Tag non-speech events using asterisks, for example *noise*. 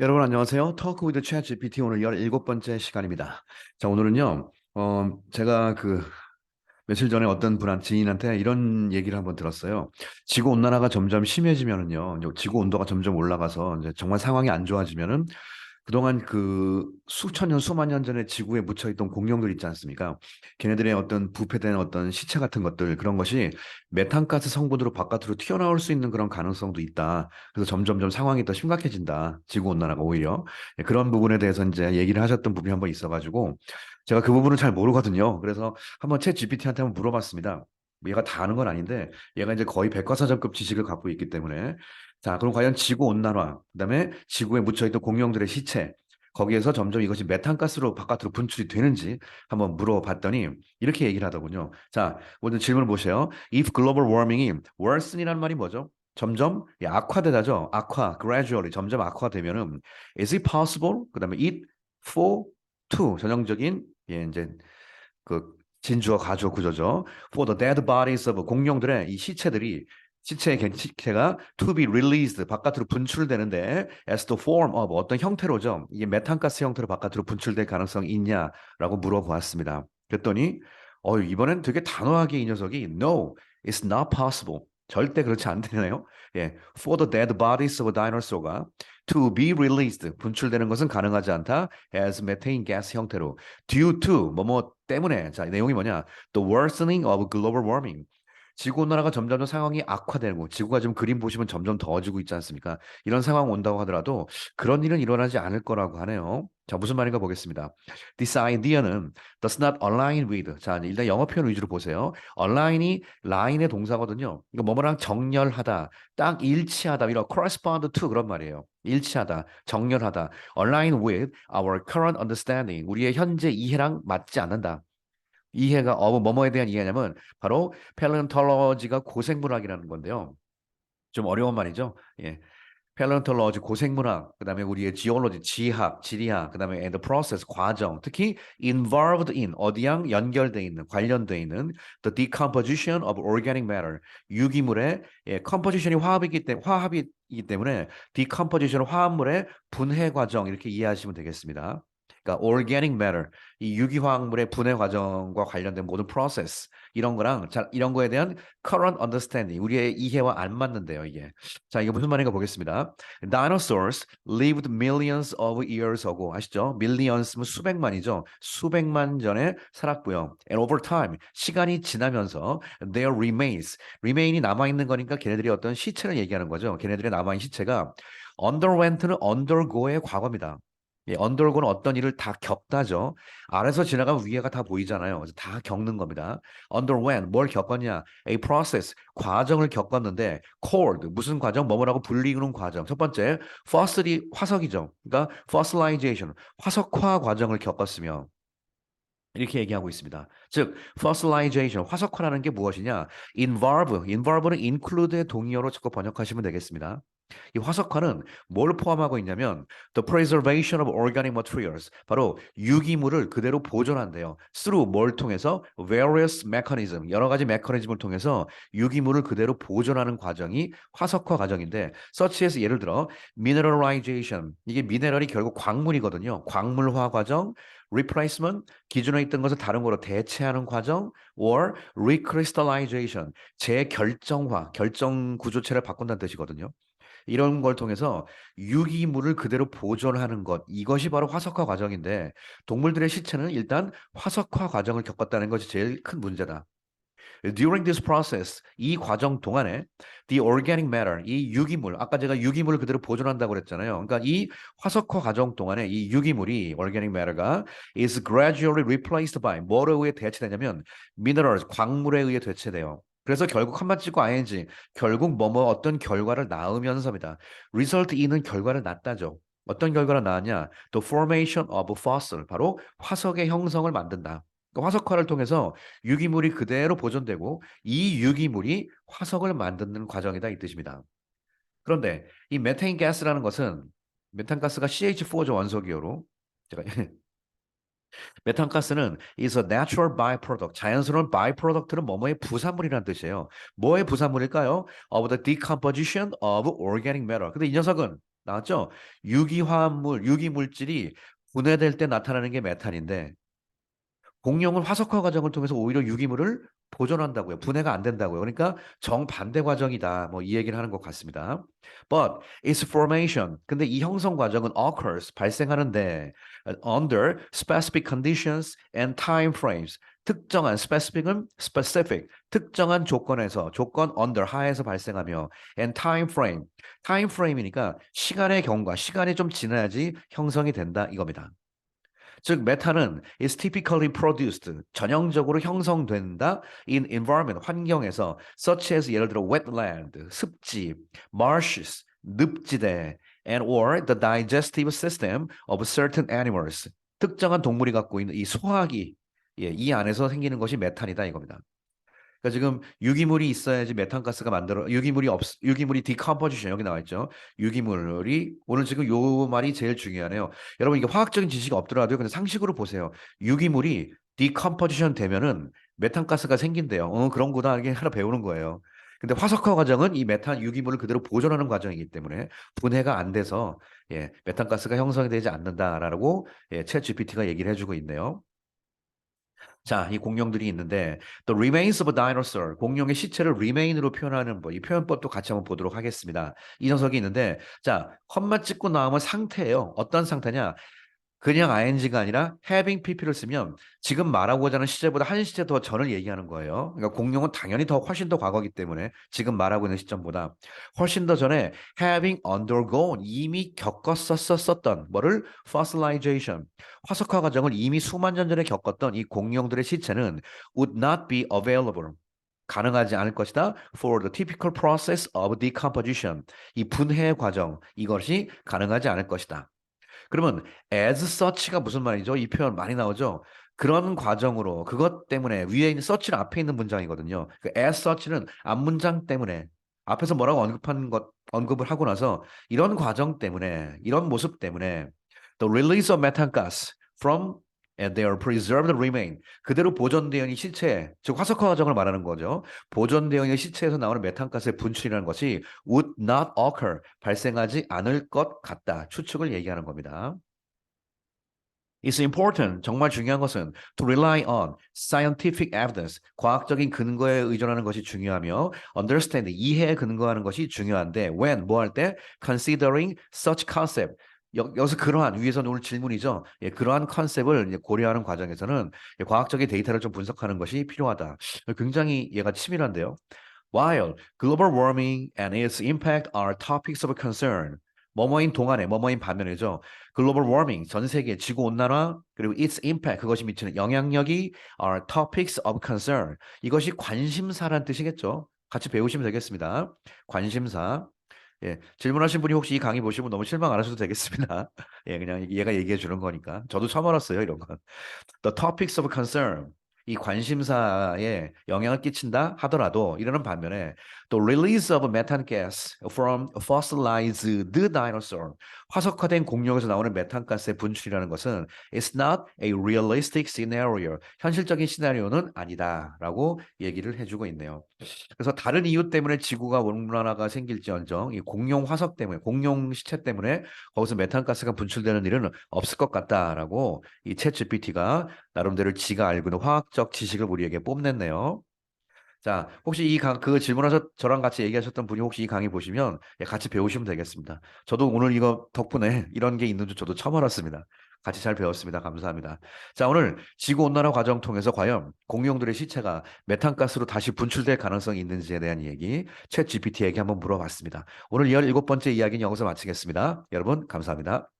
여러분 안녕하세요. 터크 위드 챗 GPT 오늘 17번째 시간입니다. 자, 오늘은요. 어, 제가 그 며칠 전에 어떤 분한 지인한테 이런 얘기를 한번 들었어요. 지구 온난화가 점점 심해지면은요. 지구 온도가 점점 올라가서 이제 정말 상황이 안 좋아지면은 그동안 그 수천 년, 수만 년 전에 지구에 묻혀있던 공룡들 있지 않습니까? 걔네들의 어떤 부패된 어떤 시체 같은 것들, 그런 것이 메탄가스 성분으로 바깥으로 튀어나올 수 있는 그런 가능성도 있다. 그래서 점점점 상황이 더 심각해진다. 지구온난화가 오히려. 예, 그런 부분에 대해서 이제 얘기를 하셨던 부분이 한번 있어가지고, 제가 그 부분은 잘 모르거든요. 그래서 한번 챗 GPT한테 한번 물어봤습니다. 얘가 다 아는 건 아닌데, 얘가 이제 거의 백과사전급 지식을 갖고 있기 때문에, 자, 그럼 과연 지구 온난화, 그다음에 지구에 묻혀 있던 공룡들의 시체, 거기에서 점점 이것이 메탄가스로 바깥으로 분출이 되는지 한번 물어봤더니 이렇게 얘기를 하더군요. 자, 먼저 질문을 보세요. If global warming이 worsen이라는 말이 뭐죠? 점점 예, 악화되다죠. 악화, gradually 점점 악화되면은 is it possible? 그다음에 it for to 전형적인 예, 이제 그 진주어 가주어 구조죠. For the dead bodies of 공룡들의 이 시체들이 시체의 객체가 to be released 바깥으로 분출되는데 as the form of 어떤 형태로죠. 이게 메탄가스 형태로 바깥으로 분출될 가능성이 있냐라고 물어보았습니다. 그랬더니 어 이번엔 되게 단호하게 이 녀석이 no, it's not possible. 절대 그렇지 않대네요. 예, for the dead bodies of dinosaur가 to be released 분출되는 것은 가능하지 않다 as methane gas 형태로 due to 뭐뭐 때문에 자 내용이 뭐냐 the worsening of global warming 지구 온난화가 점점 상황이 악화되고 지구가 지금 그림 보시면 점점 더워지고 있지 않습니까? 이런 상황 온다고 하더라도 그런 일은 일어나지 않을 거라고 하네요. 자, 무슨 말인가 보겠습니다. This idea는 does not align with. 자, 일단 영어 표현 위주로 보세요. align이 line의 동사거든요. 이거 뭐뭐랑 정렬하다, 딱 일치하다, 이런 correspond to 그런 말이에요. 일치하다, 정렬하다, align with our current understanding. 우리의 현재 이해랑 맞지 않는다. 이해가 어 뭐뭐에 대한 이해냐면 바로 펠레온톨로지가 고생문학이라는 건데요. 좀 어려운 말이죠. 예. 펠레온톨로지 고생문학, 그다음에 우리의 지올로지 지학, 지리학, 그다음에 and process 과정, 특히 involved in 어디랑 연결돼 있는, 관련돼 있는 the decomposition of organic matter 유기물의 예, composition이 화합이기 때문에 화합이기 때문에 decomposition 화합물의 분해 과정 이렇게 이해하시면 되겠습니다. 그러니까 organic matter 이 유기화학물의 분해 과정과 관련된 모든 process 이런 거랑 자, 이런 거에 대한 current understanding 우리의 이해와 안 맞는데요 이게 자 이게 무슨 말인가 보겠습니다 dinosaurs lived millions of years ago 아시죠 millions면 수백만이죠 수백만 전에 살았고요 and over time 시간이 지나면서 their remains remain이 남아 있는 거니까 걔네들이 어떤 시체를 얘기하는 거죠 걔네들의 남아 있는 시체가 underwent는 undergo의 과거입니다 예, 언더고는 어떤 일을 다 겪다죠. 아래서 지나가면 위에가 다 보이잖아요. 그래서 다 겪는 겁니다. underwent 뭘 겪었냐? a process 과정을 겪었는데 called 무슨 과정? 뭐뭐라고 불리는 과정. 첫 번째 fossil이 화석이죠. 그러니까 fossilization 화석화 과정을 겪었으며 이렇게 얘기하고 있습니다. 즉, fossilization, 화석화라는 게 무엇이냐? involve, involve는 include의 동의어로 자꾸 번역하시면 되겠습니다. 이 화석화는 뭘 포함하고 있냐면 the preservation of organic materials 바로 유기물을 그대로 보존한대요. through 뭘 통해서 various mechanism 여러 가지 메커니즘을 통해서 유기물을 그대로 보존하는 과정이 화석화 과정인데 such as 예를 들어 mineralization 이게 미네랄이 결국 광물이거든요. 광물화 과정 replacement 기존에 있던 것을 다른 거로 대체하는 과정 or recrystallization 재결정화 결정 구조체를 바꾼다는 뜻이거든요. 이런 걸 통해서 유기물을 그대로 보존하는 것 이것이 바로 화석화 과정인데 동물들의 시체는 일단 화석화 과정을 겪었다는 것이 제일 큰 문제다. During this process, 이 과정 동안에 the organic matter, 이 유기물, 아까 제가 유기물을 그대로 보존한다고 그랬잖아요. 그러니까 이 화석화 과정 동안에 이 유기물이 organic matter가 is gradually replaced by 뭐에 의해 대체되냐면 minerals, 광물에 의해 대체돼요. 그래서 결국 한번 찍고 ing 결국 뭐뭐 어떤 결과를 낳으면서입니다. result in은 결과를 낳다죠. 어떤 결과를 낳았냐? The formation of fossil 바로 화석의 형성을 만든다. 그러니까 화석화를 통해서 유기물이 그대로 보존되고 이 유기물이 화석을 만드는 과정이다 이 뜻입니다. 그런데 이 메테인 가스라는 것은 메탄 가스가 CH4죠 원소기호로 제가 메탄가스는 is a natural byproduct. 자연스러운 byproduct는 뭐뭐의 부산물이라는 뜻이에요. 뭐의 부산물일까요? Of the decomposition of organic matter. 근데 이 녀석은 나왔죠? 유기화합물, 유기물질이 분해될 때 나타나는 게 메탄인데 공룡은 화석화 과정을 통해서 오히려 유기물을 보존한다고요. 분해가 안 된다고요. 그러니까 정반대 과정이다. 뭐 이 얘기를 하는 것 같습니다. But its formation. 근데 이 형성 과정은 occurs 발생하는데 under specific conditions and time frames. 특정한 specific은 specific 특정한 조건에서 조건 under 하에서 발생하며 and time frame. time frame이니까 시간의 경과 시간이 좀 지나야지 형성이 된다 이겁니다. 즉 메탄은 is typically produced 전형적으로 형성된다 in environment 환경에서 such as 예를 들어 wetland 습지 marshes 늪지대 and or the digestive system of certain animals 특정한 동물이 갖고 있는 이 소화기 예, 이 안에서 생기는 것이 메탄이다 이겁니다. 그러니까 지금 유기물이 있어야지 메탄가스가 만들어 유기물이 없 유기물이 디컴포지션 여기 나와 있죠. 유기물이 오늘 지금 요 말이 제일 중요하네요. 여러분 이게 화학적인 지식이 없더라도요. 근데 상식으로 보세요. 유기물이 디컴포지션 되면은 메탄가스가 생긴대요. 어, 그런 거다 이게 하나 배우는 거예요. 근데 화석화 과정은 이 메탄 유기물을 그대로 보존하는 과정이기 때문에 분해가 안 돼서 예, 메탄가스가 형성이 되지 않는다라고 예, 챗 GPT가 얘기를 해주고 있네요. 자, 이 공룡들이 있는데 The remains of a dinosaur, 공룡의 시체를 remain으로 표현하는 뭐이 표현법도 같이 한번 보도록 하겠습니다. 이 녀석이 있는데 자, 컴마 찍고 나오면 상태예요. 어떤 상태냐? 그냥 ing가 아니라 having pp를 쓰면 지금 말하고자 하는 시제보다 한 시제 더 전을 얘기하는 거예요. 그러니까 공룡은 당연히 더 훨씬 더 과거기 때문에 지금 말하고 있는 시점보다 훨씬 더 전에 having undergone 이미 겪었었었던 뭐를 fossilization 화석화 과정을 이미 수만 년 전에 겪었던 이 공룡들의 시체는 would not be available 가능하지 않을 것이다. For the typical process of decomposition. 이 분해 과정, 이것이 가능하지 않을 것이다. 그러면 as such가 무슨 말이죠? 이 표현 많이 나오죠. 그런 과정으로 그것 때문에 위에 있는 such는 앞에 있는 문장이거든요. 그 as such는 앞 문장 때문에 앞에서 뭐라고 언급한 것 언급을 하고 나서 이런 과정 때문에 이런 모습 때문에 the release of methane gas from and their preserved remain 그대로 보존되어 있는 시체 즉 화석화 과정을 말하는 거죠. 보존되어 있는 시체에서 나오는 메탄가스의 분출이라는 것이 would not occur 발생하지 않을 것 같다 추측을 얘기하는 겁니다. It's important 정말 중요한 것은 to rely on scientific evidence 과학적인 근거에 의존하는 것이 중요하며 understand 이해에 근거하는 것이 중요한데 when 뭐 할 때 considering such concept 여, 기서 그러한 위에서는 오늘 질문이죠. 예, 그러한 컨셉을 고려하는 과정에서는 예, 과학적인 데이터를 좀 분석하는 것이 필요하다. 굉장히 얘가 치밀한데요. While global warming and its impact are topics of concern. 뭐뭐인 동안에 뭐뭐인 반면에죠. 글로벌 워밍 전 세계 지구 온난화 그리고 its impact 그것이 미치는 영향력이 are topics of concern. 이것이 관심사란 뜻이겠죠. 같이 배우시면 되겠습니다. 관심사. 예, 질문하신 분이 혹시 이 강의 보시면 너무 실망 안 하셔도 되겠습니다. *laughs* 예, 그냥 얘가 얘기해 주는 거니까. 저도 처음 알았어요, 이런 건. The topics of concern. 이 관심사에 영향을 끼친다 하더라도 이러는 반면에 또 release of methane gas from fossilized dinosaur 화석화된 공룡에서 나오는 메탄가스의 분출이라는 것은 it's not a realistic scenario 현실적인 시나리오는 아니다라고 얘기를 해주고 있네요. 그래서 다른 이유 때문에 지구가 온난화가 생길지언정 이 공룡 화석 때문에 공룡 시체 때문에 거기서 메탄가스가 분출되는 일은 없을 것 같다라고 이챗 GPT가 나름대로 지가 알고 있는 화학적 지식을 우리에게 뽐냈네요. 자, 혹시 이 강, 그 질문하셨, 저랑 같이 얘기하셨던 분이 혹시 이 강의 보시면 예, 같이 배우시면 되겠습니다. 저도 오늘 이거 덕분에 이런 게 있는 줄 저도 처음 알았습니다. 같이 잘 배웠습니다. 감사합니다. 자, 오늘 지구온난화 과정 통해서 과연 공룡들의 시체가 메탄가스로 다시 분출될 가능성이 있는지에 대한 얘기 챗 GPT에게 한번 물어봤습니다. 오늘 17번째 이야기는 여기서 마치겠습니다. 여러분, 감사합니다.